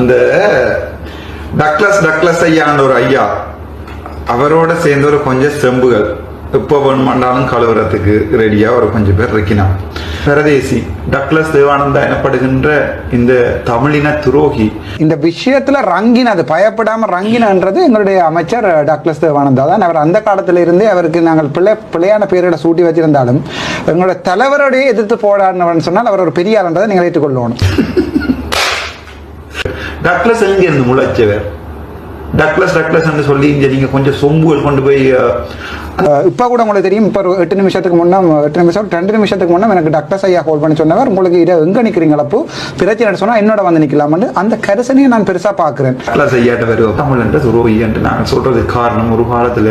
அந்த Douglas Douglas ஐயான்ற ஒரு ஐயா அவரோட சேர்ந்து ஒரு கொஞ்சம் செம்புகள். எப்போ வேணுமாண்டாலும் கழுவுறதுக்கு ரெடியா ஒரு கொஞ்சம் பேர் இருக்கினான் பரதேசி டக்ளஸ் தேவானந்தா எனப்படுகின்ற இந்த தமிழின துரோகி. இந்த விஷயத்துல ரங்கின் அது பயப்படாம ரங்கினன்றது எங்களுடைய அமைச்சர் டக்ளஸ் தேவானந்தா தான். அவர் அந்த காலத்துல இருந்தே அவருக்கு நாங்கள் பிள்ளை பிள்ளையான பேரோட சூட்டி வச்சிருந்தாலும் எங்களுடைய தலைவருடைய எதிர்த்து போராடினவன் சொன்னால் அவர் ஒரு பெரிய நீங்கள் ஏற்றுக்கொள்ளணும். டக்ளஸ் எங்க இருந்து முளைச்சவர் டக்ளஸ் டக்ளஸ் என்று சொல்லி இங்க நீங்க கொஞ்சம் சொம்புகள் கொண்டு போய் இப்ப கூட உங்களுக்கு தெரியும் இப்ப எட்டு நிமிஷத்துக்கு முன்ன எட்டு நிமிஷம் ரெண்டு நிமிஷத்துக்கு முன்ன எனக்கு டாக்டர் ஐயா கால் பண்ணி சொன்னவர். உங்களுக்கு இதை எங்க நிக்கிறீங்க அப்போ பிரச்சனை சொன்னா என்னோட வந்து நிக்கலாம்னு அந்த கரிசனையை நான் பெருசா பாக்குறேன் டக்ளஸ் ஐயாட்ட வருவோம் தமிழ் என்ற துரோகி என்று நாங்கள் சொல்றதுக்கு காரணம். ஒரு காலத்துல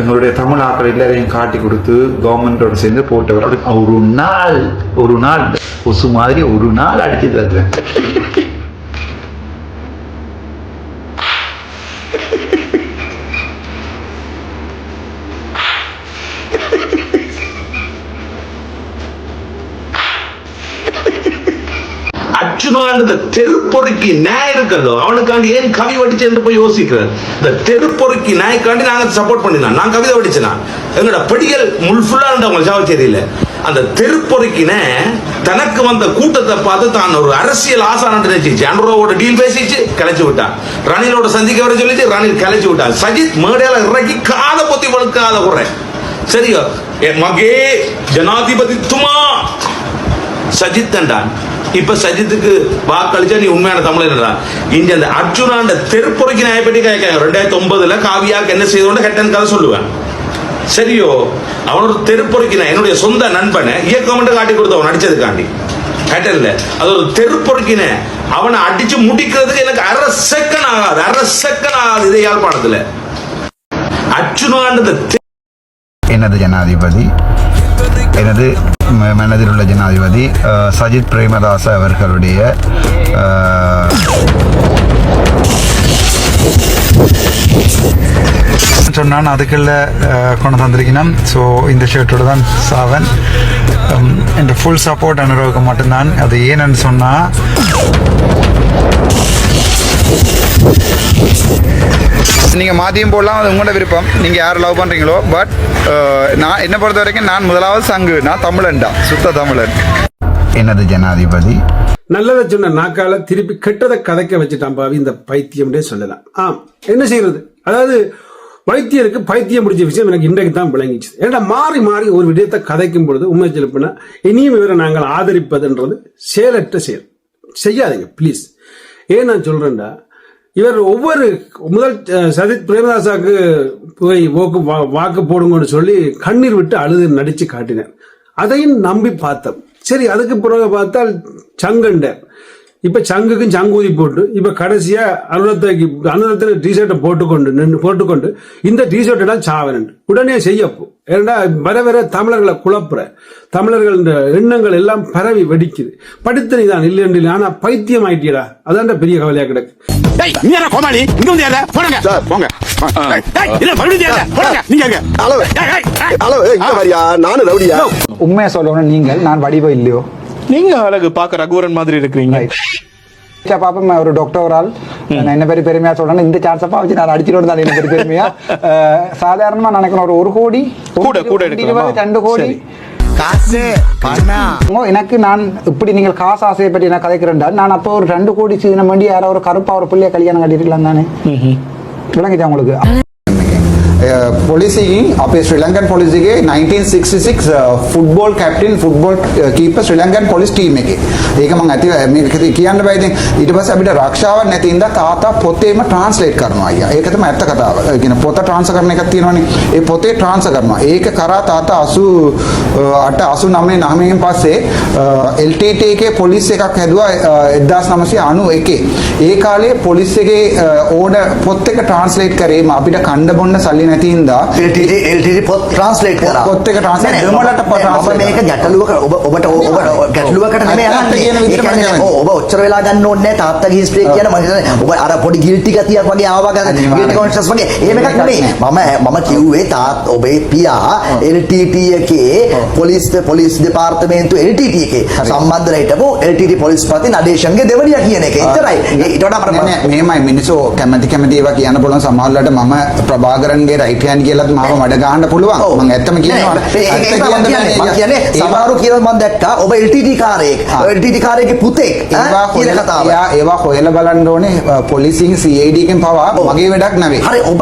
எங்களுடைய தமிழ் ஆக்கள் எல்லாரையும் காட்டி கொடுத்து கவர்மெண்டோட சேர்ந்து போட்டவர். ஒரு நாள் ஒரு நாள் கொசு மாதிரி ஒரு நாள் அடிச்சு தருவேன் அர்ஜுனான் இந்த தெருப்பொறுக்கி நியாயம் இருக்கிறதோ அவனுக்காண்டி ஏன் கவி வடிச்சு என்று போய் யோசிக்கிறார் இந்த தெருப்பொறுக்கி நியாயக்காண்டி நாங்க சப்போர்ட் பண்ணினோம் நான் கவிதை வடிச்சேனா? எங்களோட படிகள் முள் ஃபுல்லா அவங்க சாவச்சேரியில அந்த தெருப்பொறுக்கின தனக்கு வந்த கூட்டத்தை பார்த்து தான் ஒரு அரசியல் ஆசானம் நினைச்சிச்சு. அன்ரோவோட டீல் பேசிச்சு கிளச்சி விட்டான் ரணிலோட சந்திக்க வர சொல்லிச்சு ரணில் கிளச்சி விட்டான் சஜித் மேடையில இறக்கி காத பொத்தி வழுக்காத குறை. சரியோ? ஏ மகே ஜனாதிபதித்துமா சஜித்தன்டான் இப்ப சஜித்துக்கு வாக்களிச்சா நீ உண்மையான தமிழர் இங்க அந்த அர்ஜுனாண்ட தெருப்புறைக்கு நியாயப்பட்டி கேட்காங்க. ரெண்டாயிரத்தி ஒன்பதுல காவியாக்கு என்ன செய்தோன்னு கெட்டன் கதை சொல்லுவேன். சரியோ? அவனோட தெருப்புறைக்கின என்னுடைய சொந்த நண்பனை இயக்கம் காட்டி கொடுத்தவன் நடிச்சதுக்காண்டி. கேட்டல அது ஒரு தெருப்பொறுக்கின அவனை அடிச்சு முடிக்கிறதுக்கு எனக்கு அரை செகண்ட் ஆகாது. அரை செகண்ட் ஆகாது இதே யாழ்ப்பாணத்துல. அர்ஜுனாண்ட எனது ஜனாதிபதி எனது ம- மனதில் உள்ள ஜனாதிபதி சஜித் பிரேமதாச அவர்களுடைய சொன்னான் அதுக்குள்ள கொண்டு வந்திருக்கிறேன். ஸோ இந்த ஷர்ட்டோட தான் சாவன். என் ஃபுல் சப்போர்ட் அனுபவம் மட்டும்தான். அது ஏன்னு சொன்னால் நீங்கள் மாற்றியும் போடலாம் அது உங்களோட விருப்பம். நீங்கள் யார் லவ் பண்ணுறீங்களோ பட் நான் என்னை பொறுத்த வரைக்கும் நான் முதலாவது சங்கு நான் தமிழன்டா சுத்த தமிழன். எனது ஜனாதிபதி? நல்லதை சொன்ன நாக்கால திருப்பி கெட்டதை கதைக்க வச்சுட்டான் பாவி இந்த பைத்தியம்னே சொல்லலாம். ஆம் என்ன செய்யறது அதாவது வைத்தியருக்கு பைத்தியம் பிடிச்ச விஷயம் எனக்கு இன்றைக்கு தான் விளங்கிச்சு. ஏன்னா மாறி மாறி ஒரு விடயத்தை கதைக்கும் பொழுது உண்மை சொல்லப்போனா இனியும் இவரை நாங்கள் ஆதரிப்பதுன்றது செயலற்ற செயல். செய்யாதீங்க ப்ளீஸ் ஏன் நான் சொல்றேன்டா இவர் ஒவ்வொரு முதல் அஹ், சஜித் பிரேமதாசாக்கு போய் ஓக்கு வா- வாக்கு போடுங்கன்னு சொல்லி கண்ணீர் விட்டு அழுது நடிச்சு காட்டினார். அதையும் நம்பி பார்த்தோம். சரி அதுக்கு பிறகு பார்த்தால் சங்கண்டர் இப்ப சங்குக்கும் சங்கூதி போட்டு இப்ப கடைசியா அனுரத்தைக்கு அனுரத்துல டிஷர்ட்டை போட்டுக்கொண்டு நின்று போட்டுக்கொண்டு இந்த டிஷர்ட் எல்லாம் சாவனன் உடனே செய்யப்போ. ஏன்னா வர வர தமிழர்களை குழப்புற. தமிழர்கள் இந்த எண்ணங்கள் எல்லாம் பரவி வெடிக்குது. படித்தனி தான் இல்லை என்று இல்லை. ஆனா பைத்தியம் ஆயிட்டியடா. அதான்டா பெரிய கவலையா கிடக்கு. கோமாளி? இங்க வந்து போடுங்க. சார். போங்க. உண்மையை சொல்லணும் நீங்கள் நான் வடிவம் இல்லையோ? நீங்க அழகு பார்க்க ரகுவரன் மாதிரி இருக்கிறீங்க. சரி, பாப்போம் ஒரு டாக்டர் ஒரு ஆள் நான் என்ன பெரிய பெருமையா சொல்றேன் இந்த சான்ஸப்பா வச்சு நான் அடிச்சுட்டு இருந்தாலும் என்ன பெரிய பெருமையா. சாதாரணமா நினைக்கிறேன் ஒரு ஒரு கோடி கூட, கூட ரெண்டு கோடி. எனக்கு நான் இப்படி நீங்கள் காசு ஆசையை பற்றி நான் கதைக்கிறேன்டா நான் அப்போ ஒரு ரெண்டு கோடி சீதன வேண்டி யாரோ ஒரு கருப்பா ஒரு பிள்ளைய கல்யாணம் கட்டிருக்கலாம் தானே. விளங்கிட்டா உங்களுக்கு? Uh, පොලිසිගින් අපේ ශ්‍රී ලංකන් පොලිසිගේ 1966 ෆුට්බෝල් කැප්ටන් ෆුට්බෝල් කීප ශ්‍රී ලංකන් පොලිස් ටීම් එක. ඒක මං ඇති uh, මේක කියන්න බයිති ඊට පස්සේ අපිට රක්ෂාවක් නැති ඉඳ තාතා පොතේම ට්‍රාන්ස්ලේට් කරනවා අයියා. ඒක තමයි ඇත්ත කතාව. ඒ කියන්නේ පොත ට්‍රාන්ස්ෆර් කරන එකක් තියෙනවනේ. ඒ පොතේ ට්‍රාන්ස්ෆර් කරනවා. ඒක කරා තාතා 88 89 9 පස්සේ uh, LTT එකේ පොලිස් එකක් හැදුවා අ, 1991 ඒ කාලේ පොලිස් එකේ ඕඩර් පොත් එක ට්‍රාන්ස්ලේට් කරේම අපිට කණ්ඩ බොන්න සල්ලි නැති හින්දා LTT පොත් ට්‍රාන්ස්ලේට් කරා. පොත් එක නෑ, දෙමළට මම- පොත් මම මේක. ගැටලුවක ඔබ ඔබට ඔ- ඔබට ගැටලුවකට නෙමෙයි අහන්නේ. මම ඔබ ඔච්චර වෙලා ගන්න ඕනේ නෑ. තාත්තගේ හිස්ටරි කියන මම හිතන්නේ ඔබ අර පොඩි ගිල්ටි ගතියක් වගේ ආවා ගන්න. ගිල්ටි කොන්ෂස් වගේ. එහෙම එකක් නෙමෙයි. මම මම කිව්වේ තාත් ඔබේ පියා LTT එකේ පොලිස් පොලිස් දෙපාර්තමේන්තු LTT එකේ සම්බන්ධ හිටපු LTT පොලිස්පති නඩේෂන්ගේ දෙවනියා කියන එක. ඒ- ඊට වඩා නෑ, මෙහෙමයි මිනිස්සු කැමති කැමති ඒවා කියන්න පුළුවන්. සමහරවිට මම ප්‍රභාකරන්ගේ රයිට් හෑන්ඩ් කියලාත් මාව මඩ ගහන්න පුළුවන්. මම ඇත්තම කියනවා කියන්න සමහරු කියලා මම දැක්කා ඔබ LTT කාරයෙක්. LTT කාරයෙක්ගේ පුතෙක් කියන කතාව. ඒවා හොයලා බලන්න ඕනේ පොලිසියෙන් CID එකෙන් පවා. මගේ වැඩක් නෙවෙයි. හරි ඔබ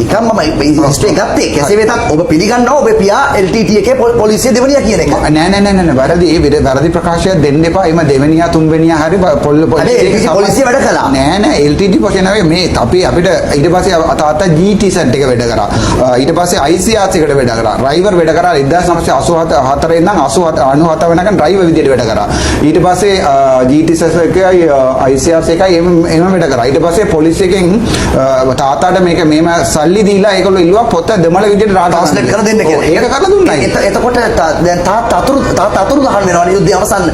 නිකම් මම හිස්ටරි ගත්තේ. කෙසේ වෙතත් ඔබ පිළිගන්නවා ඔබ පියා LTT එකේ පොලිසිය දෙවනියා කියන එක. නෑ නෑ නෑ නෑ වැරදි ඒ විර- වැරදි ප්‍රකාශයක් දෙන්න එපා. එම දෙවෙනියා තුන්වෙනියා හරි පොල් පොලිසිය වැඩ කළා. නෑ නෑ LTT පොලිසිය නෙවෙයි. මේ අපි අපිට ඊට පස්සේ තාත්තා GT සෙට් එක වැඩ කරා. ඊට පස්සේ එකට වැඩ කරා. ඩ්‍රයිවර් වැඩ කරා 1987 ඉඳන් 87 97 වෙනකන් ඩ්‍රයිවර් විදියට වැඩ කරා. ඊට පස්සේ සෙට් එකයි අ, ICRC එකයි එම එම වැඩ කරා. ඊට පස්සේ පොලිසිය එකෙන් අ, තාත්තාට මේක මෙහෙම සල්ලි දීලා ඒගොල්ලෝ ඉල්ලුවා පොත දෙමළ විදියට ට්‍රාන්ස්ලේට් කර දෙන්න ඔව්, ඒක කරලා දුන්නා. එත- එතකොට දැන් තාත්තා අතුරු තාත්තා අතුරු දහන් වෙනවා යුද්ධය අවසන්